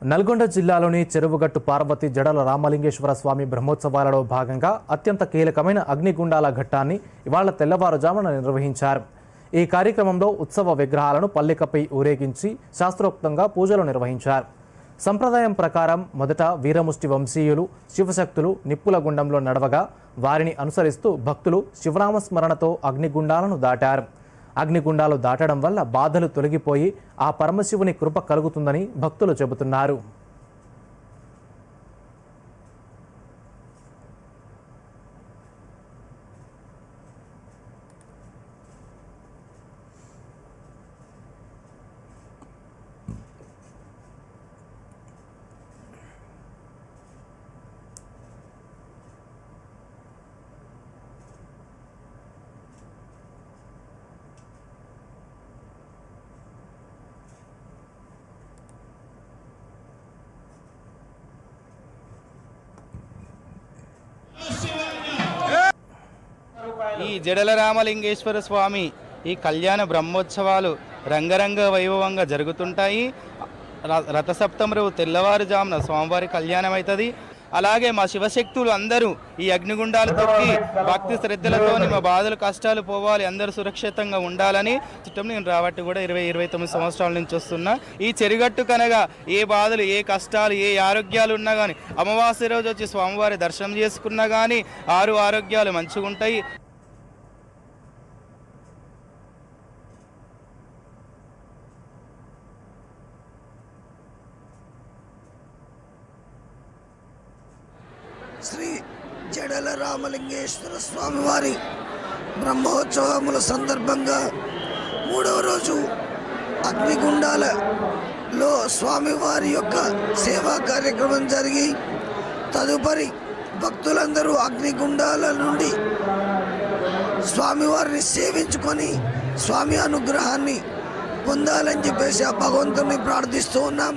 నల్గొండ జిల్లాలోని చెరువుగట్టు పార్వతి జడల రామలింగేశ్వర స్వామి బ్రహ్మోత్సవాలలో భాగంగా అత్యంత కీలకమైన అగ్నిగుండాల ఘట్టాన్ని ఇవాళ తెల్లవారుజామున నిర్వహించారు. ఈ కార్యక్రమంలో ఉత్సవ విగ్రహాలను పల్లెకపై ఊరేగించి శాస్త్రోక్తంగా పూజలు నిర్వహించారు. సంప్రదాయం ప్రకారం మొదట వీరముష్టి వంశీయులు శివశక్తులు నిప్పుల గుండంలో నడవగా వారిని అనుసరిస్తూ భక్తులు శివనామస్మరణతో అగ్నిగుండాలను దాటారు. అగ్నిగుండాలు దాటడం వల్ల బాధలు తొలగిపోయి ఆ పరమశివుని కృప కలుగుతుందని భక్తులు చెబుతున్నారు. ఈ జడల రామలింగేశ్వర స్వామి ఈ కళ్యాణ బ్రహ్మోత్సవాలు రంగరంగ వైభవంగా జరుగుతుంటాయి. ర- తెల్లవారుజామున స్వామివారి కళ్యాణం అవుతుంది అలాగే మా శివశక్తులు అందరూ ఈ అగ్నిగుండాలు తొక్కి భక్తి శ్రద్ధలతోని మా బాధలు కష్టాలు పోవాలి అందరూ సురక్షితంగా ఉండాలని చుట్టం నేను రాబట్టి కూడా ఇరవై ఇరవై తొమ్మిది సంవత్సరాల నుంచి వస్తున్నా. ఈ చెరుగట్టు కనగా ఏ బాధలు ఏ కష్టాలు ఏ ఆరోగ్యాలు ఉన్నా కానీ అమావాస్య రోజు వచ్చి స్వామివారి దర్శనం చేసుకున్నా కానీ ఆరు ఆరోగ్యాలు మంచిగా ఉంటాయి శ్రీ జడల రామలింగేశ్వర స్వామివారి బ్రహ్మోత్సవముల సందర్భంగా మూడవ రోజు అగ్నిగుండాలలో స్వామివారి యొక్క సేవా కార్యక్రమం జరిగి తదుపరి భక్తులందరూ అగ్నిగుండాల నుండి స్వామివారిని సేవించుకొని స్వామి అనుగ్రహాన్ని పొందాలని చెప్పేసి ఆ భగవంతుని ప్రార్థిస్తూ ఉన్నాం.